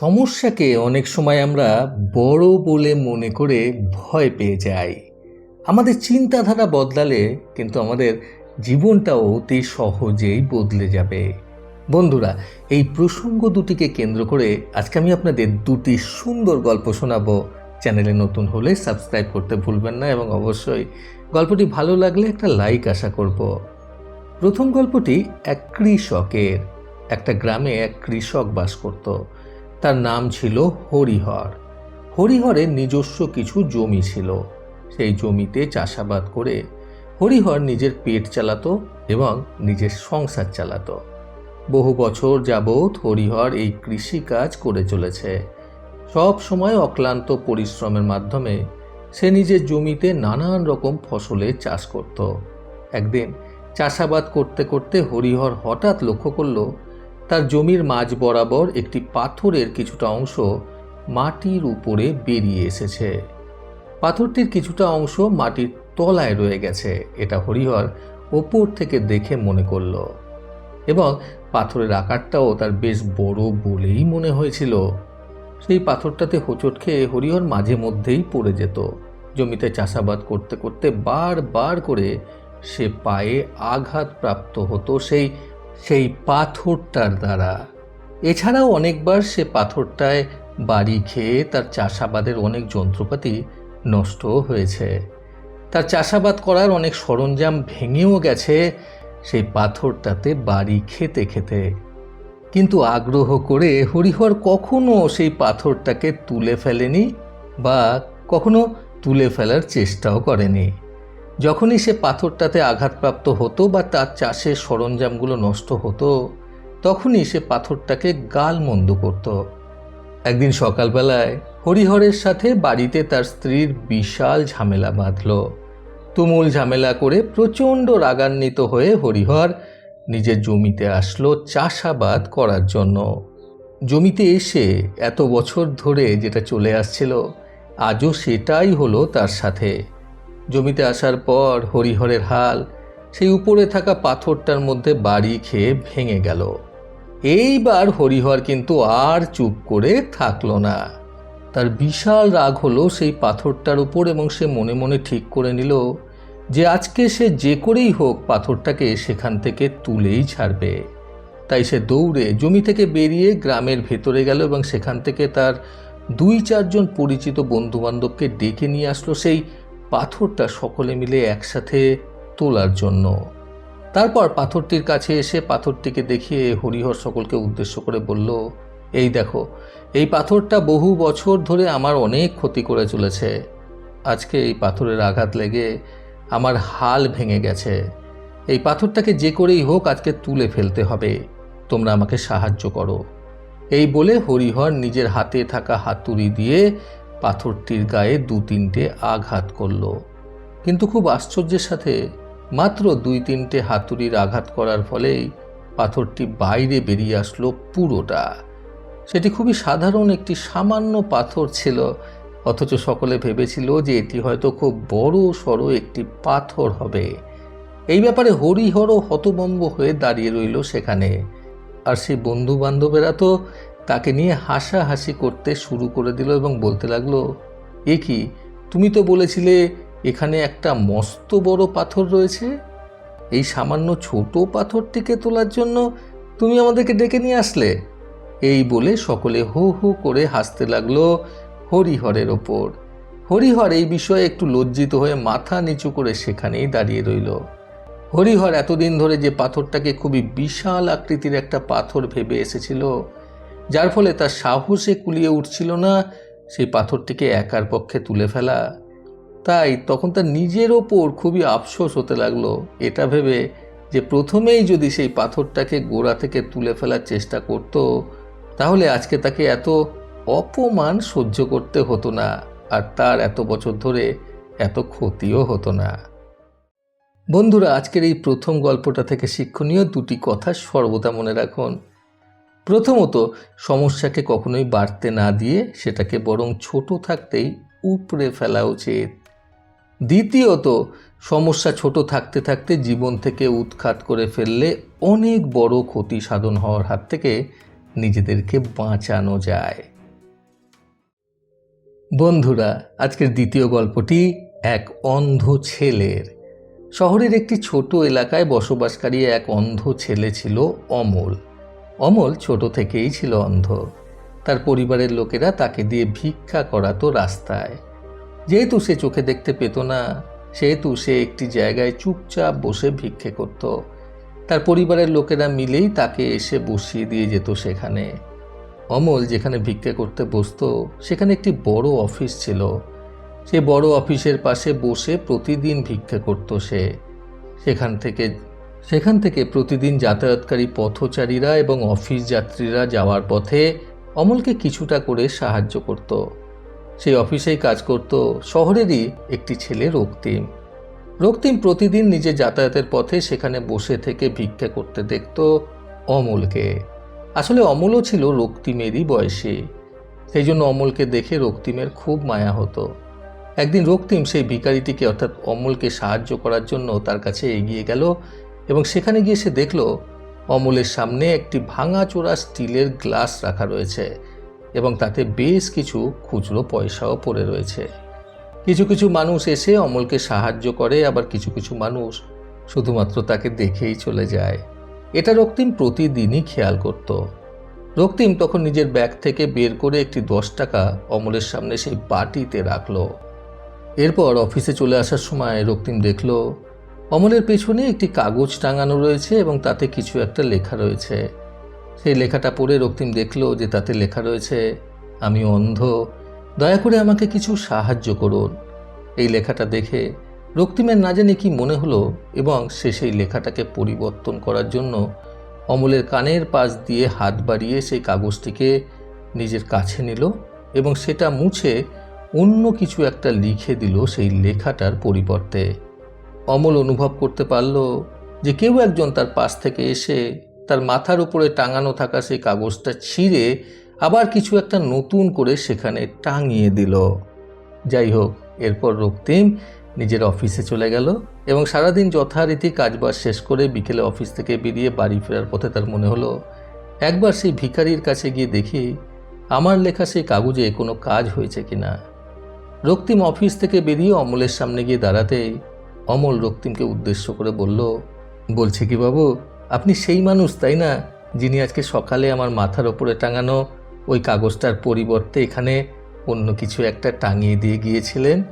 সমস্যাকে অনেক সময় আমরা বড় বলে মনে করে ভয় পেয়ে যাই। আমাদের চিন্তাধারা বদলালে কিন্তু আমাদের জীবনটাও অতি সহজেই বদলে যাবে। বন্ধুরা, এই প্রসঙ্গ দুটিকে কেন্দ্র করে আজকে আমি আপনাদের দুটি সুন্দর গল্প শোনাবো। চ্যানেলে নতুন হলে সাবস্ক্রাইব করতে ভুলবেন না এবং অবশ্যই গল্পটি ভালো লাগলে একটা লাইক আশা করব। প্রথম গল্পটি এক কৃষকের। একটা গ্রামে এক কৃষক বাস করত। তার নাম ছিল হরিহর। হরিহরের নিজস্ব কিছু জমি ছিল। সেই জমিতে চাষাবাদ করে হরিহর নিজের পেট চালাতো এবং নিজের সংসার চালাতো। বহু বছর যাবৎ হরিহর এই কৃষি কাজ করে চলেছে। সব সময় অক্লান্ত পরিশ্রমের মাধ্যমে সে নিজের জমিতে নানান রকম ফসলের চাষ করত। একদিন চাষাবাদ করতে করতে হরিহর হঠাৎ লক্ষ্য করল তার জমির মাঝ বরাবর একটি পাথরের কিছুটা অংশ মাটির উপরে বেরিয়ে এসেছে। পাথরটির কিছুটা অংশ মাটির তলায় রয়ে গেছে, এটা হরিহর ওপর থেকে দেখে মনে করল। এবং পাথরের আকারটাও তার বেশ বড় বলেই মনে হয়েছিল। সেই পাথরটাতে হোঁচট খেয়ে হরিহর মাঝে মধ্যেই পড়ে যেত। জমিতে চাষাবাদ করতে করতে বারবার করে সে পায়ে আঘাত প্রাপ্ত হতো সেই সেই পাথরটার দ্বারা। এছাড়াও অনেকবার সে পাথরটায় বাড়ি খেয়ে তার চাষাবাদের অনেক যন্ত্রপাতি নষ্টও হয়েছে। তার চাষাবাদ করার অনেক সরঞ্জাম ভেঙেও গেছে সেই পাথরটাতে বাড়ি খেতে খেতে। কিন্তু আগ্রহ করে হরিহর কখনো সেই পাথরটাকে তুলে ফেলেনি বা কখনো তুলে ফেলার চেষ্টাও করেনি। যখনই সে পাথরটাতে আঘাতপ্রাপ্ত হতো বা তার চাষের সরঞ্জামগুলো নষ্ট হতো, তখনই সে পাথরটাকে গাল মন্দ করত। একদিন সকালবেলায় হরিহরের সাথে বাড়িতে তার স্ত্রীর বিশাল ঝামেলা বাঁধল। তুমুল ঝামেলা করে প্রচণ্ড রাগান্বিত হয়ে হরিহর নিজের জমিতে আসলো চাষাবাদ করার জন্য। জমিতে এসে এত বছর ধরে যেটা চলে আসছিল, আজও সেটাই হলো তার সাথে। জমিতে আসার পর হরিহরের হাল, সেই উপরে থাকা পাথরটার মধ্যে বাড়ি খেয়ে ভেঙে গেল। এইবার হরিহর কিন্তু আর চুপ করে থাকল না। তার বিশাল রাগ হলো সেই পাথরটার উপর এবং সে মনে মনে ঠিক করে নিল যে আজকে সে যে করেই হোক পাথরটাকে সেখান থেকে তুলেই ছাড়বে। তাই সে দৌড়ে জমি থেকে বেরিয়ে গ্রামের ভেতরে গেল এবং সেখান থেকে তার দুই চারজন পরিচিত বন্ধুবান্ধবকে ডেকে নিয়ে আসলো সেই পাথরটা সকলে মিলে একসাথে তোলার জন্য। তারপর পাথরটির কাছে এসে পাথরটিকে দেখিয়ে হরিহর সকলকে উদ্দেশ্য করে বলল, এই দেখো, এই পাথরটা বহু বছর ধরে আমার অনেক ক্ষতি করে চলেছে। আজকে এই পাথরের আঘাত লেগে আমার হাল ভেঙে গেছে। এই পাথরটাকে যে করেই হোক আজকে তুলে ফেলতে হবে। তোমরা আমাকে সাহায্য করো। এই বলে হরিহর নিজের হাতে থাকা হাতুড়ি দিয়ে পাথরটির গায়ে দু তিনটে আঘাত করল। কিন্তু খুব আশ্চর্যের সাথে মাত্র দুই তিনটে হাতুড়ির আঘাত করার ফলেই পাথরটি বাইরে বেরিয়ে আসলো পুরোটা। সেটি খুবই সাধারণ একটি সামান্য পাথর ছিল, অথচ সকলে ভেবেছিল যে এটি হয়তো খুব বড় সড়ো একটি পাথর হবে। এই ব্যাপারে হরিহরও হতবম্ব হয়ে দাঁড়িয়ে রইল সেখানে। আর সেই বন্ধু বান্ধবেরা তো তাকে নিয়ে হাসাহাসি করতে শুরু করে দিল এবং বলতে লাগল, এ কি? তুমি তো বলেছিলে এখানে একটা মস্ত বড় পাথর রয়েছে। এই সামান্য ছোট পাথরটিকে তোলার জন্য তুমি আমাদেরকে ডেকে নিয়ে আসলে। এই বলে সকলে হু হু করে হাসতে লাগল হরিহরের ওপর। হরিহর এই বিষয়ে একটু লজ্জিত হয়ে মাথা নিচু করে সেখানেই দাঁড়িয়ে রইল। হরিহর এতদিন ধরে যে পাথরটাকে খুবই বিশাল আকৃতির একটা পাথর ভেবে এসেছিল যার ফলে তার সাহসে কুলিয়ে উঠছিল না, সেই পাথরটিকে একার পক্ষে তুলে ফেলা। তাই তখন তার নিজের ওপর খুবই আফসোস হতে লাগল। এটা ভেবে যে প্রথমেই যদি সেই পাথরটাকে গোড়া থেকে তুলে ফেলার চেষ্টা করত, তাহলে আজকে তাকে এত অপমান সহ্য করতে হতো না আর তার এত বছর ধরে এত ক্ষতিও হতো না। বন্ধুরা, আজকের এই প্রথম গল্পটা থেকে শিক্ষণীয় দুটি কথা সর্বদা মনে রাখুন। প্রথমত, সমস্যাকে কখনোই বাড়তে না দিয়ে সেটাকে বরং ছোট থাকতেই উপড়ে ফেলা উচিত। দ্বিতীয়ত, সমস্যা ছোট থাকতে থাকতে জীবন থেকে উৎখাত করে ফেললে অনেক বড় ক্ষতি সাধন হওয়ার হাত থেকে নিজেদেরকে বাঁচানো যায়। বন্ধুরা, আজকের দ্বিতীয় গল্পটি এক অন্ধ ছেলের। শহরের একটি ছোট এলাকায় বসবাসকারী এক অন্ধ ছেলে ছিল অমল। অমল ছোট থেকেই ছিল অন্ধ। তার পরিবারের লোকেরা তাকে দিয়ে ভিক্ষা করাতো রাস্তায়। যেহেতু সে চোখে দেখতে পেত না, সেহেতু সে একটি জায়গায় চুপচাপ বসে ভিক্ষে করত। তার পরিবারের লোকেরা মিলেই তাকে এসে বসিয়ে দিয়ে যেত সেখানে। অমল যেখানে ভিক্ষে করতে বসতো, সেখানে একটি বড় অফিস ছিল। সে বড় অফিসের পাশে বসে প্রতিদিন ভিক্ষে করত সে। সেখান থেকে সেখান থেকে প্রতিদিন যাতায়াতকারী পথচারীরা এবং অফিস যাত্রীরা যাওয়ার পথে অমলকে কিছুটা করে সাহায্য করত। সেই অফিসেই কাজ করত শহরেরই একটি ছেলে রক্তিম। রক্তিম প্রতিদিন নিজে যাতায়াতের পথে সেখানে বসে থেকে ভিক্ষা করতে দেখত অমলকে। আসলে অমলও ছিল রক্তিমেরই বয়সী। সেই জন্য অমলকে দেখে রক্তিমের খুব মায়া হতো। একদিন রক্তিম সেই ভিখারিটিকে অর্থাৎ অমলকে সাহায্য করার জন্য তার কাছে এগিয়ে গেল এবং সেখানে গিয়ে সে দেখল অমলের সামনে একটি ভাঙাচোরা স্টিলের গ্লাস রাখা রয়েছে এবং তাতে বেশ কিছু খুচরো পয়সাও পড়ে রয়েছে। কিছু কিছু মানুষ এসে অমলকে সাহায্য করে, আবার কিছু কিছু মানুষ শুধুমাত্র তাকে দেখেই চলে যায়। এটা রক্তিম প্রতিদিনই খেয়াল করত। রক্তিম তখন নিজের ব্যাগ থেকে বের করে একটি দশ টাকা অমলের সামনে সেই বাটিতে রাখল। এরপর অফিসে চলে আসার সময় রক্তিম দেখল অমলের পেছনে একটি কাগজ টাঙানো রয়েছে এবং তাতে কিছু একটা লেখা রয়েছে। সেই লেখাটা পড়ে রক্তিম দেখল যে তাতে লেখা রয়েছে, আমি অন্ধ, দয়া করে আমাকে কিছু সাহায্য করুন। এই লেখাটা দেখে রক্তিমের না জানি কি মনে হলো এবং সে সেই লেখাটাকে পরিবর্তন করার জন্য অমলের কানের পাশ দিয়ে হাত বাড়িয়ে সেই কাগজটিকে নিজের কাছে নিল এবং সেটা মুছে অন্য কিছু একটা লিখে দিল সেই লেখাটার পরিবর্তে। অমল অনুভব করতে পারল যে কেউ একজন তার পাশ থেকে এসে তার মাথার উপরে টাঙানো থাকা সেই কাগজটা ছিঁড়ে আবার কিছু একটা নতুন করে সেখানে টাঙিয়ে দিল। যাই হোক, এরপর রক্তিম নিজের অফিসে চলে গেল এবং সারাদিন যথারীতি কাজবাজ শেষ করে বিকেলে অফিস থেকে বেরিয়ে বাড়ি ফেরার পথে তার মনে হলো, একবার সেই ভিখারির কাছে গিয়ে দেখি আমার লেখা সেই কাগজে কোনো কাজ হয়েছে কিনা। রক্তিম অফিস থেকে বেরিয়ে অমলের সামনে গিয়ে দাঁড়াতেই অমল রক্তিমকে উদ্দেশ্য করে বলল, বলছে কি বাবু, আপনি সেই মানুষ, তাই না, যিনি আজকে সকালে আমার মাথার ওপরে টাঙানো ওই কাগজটার পরিবর্তে এখানে অন্য কিছু একটা টাঙিয়ে দিয়ে গিয়েছিলেন?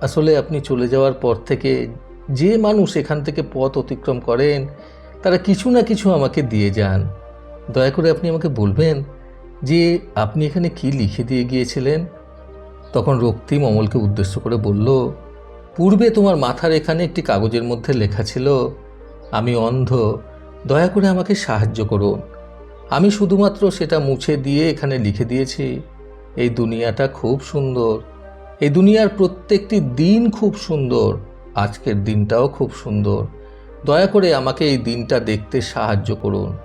আসলে আপনি চলে যাওয়ার পর থেকে যে মানুষ এখান থেকে পথ অতিক্রম করেন, তারা কিছু না কিছু আমাকে দিয়ে যান। দয়া করে আপনি আমাকে বলবেন যে আপনি এখানে কি লিখে দিয়ে গিয়েছিলেন? তখন রক্তিম অমলকে উদ্দেশ্য করে বলল পূর্বে তোমার মাথার এখানে একটি কাগজের মধ্যে লেখা ছিল, আমি অন্ধ, দয়া করে আমাকে সাহায্য করুন। আমি শুধুমাত্র সেটা মুছে দিয়ে এখানে লিখে দিয়েছি। এই দুনিয়াটা খুব সুন্দর। এই দুনিয়ার প্রত্যেকটি দিন খুব সুন্দর। আজকের দিনটাও খুব সুন্দর। দয়া করে আমাকে এই দিনটা দেখতে সাহায্য করুন।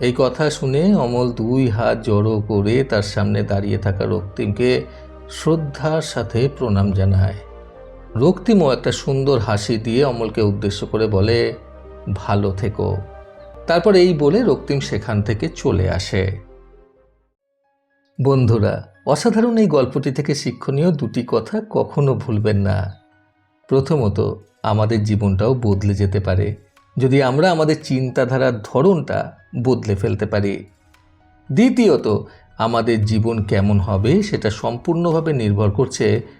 এই কথা শুনে অমল দুই হাত জড়ো করে তার সামনে দাঁড়িয়ে থাকা রক্তিমকে শ্রদ্ধার সাথে প্রণাম জানায়। রক্তিমও একটা সুন্দর হাসি দিয়ে অমলকে উদ্দেশ্য করে বলে, ভালো থেকো। তারপর এই বলে রক্তিম সেখান থেকে চলে আসে। বন্ধুরা, অসাধারণ এই গল্পটি থেকে শিক্ষণীয় দুটি কথা কখনো ভুলবেন না। প্রথমত, আমাদের জীবনটাও বদলে যেতে পারে। যদি আমরা আমাদের চিন্তাধারার ধরনটা বদলে ফেলতে পারি। দ্বিতীয়ত, আমাদের জীবন কেমন হবে সেটা সম্পূর্ণভাবে নির্ভর করছে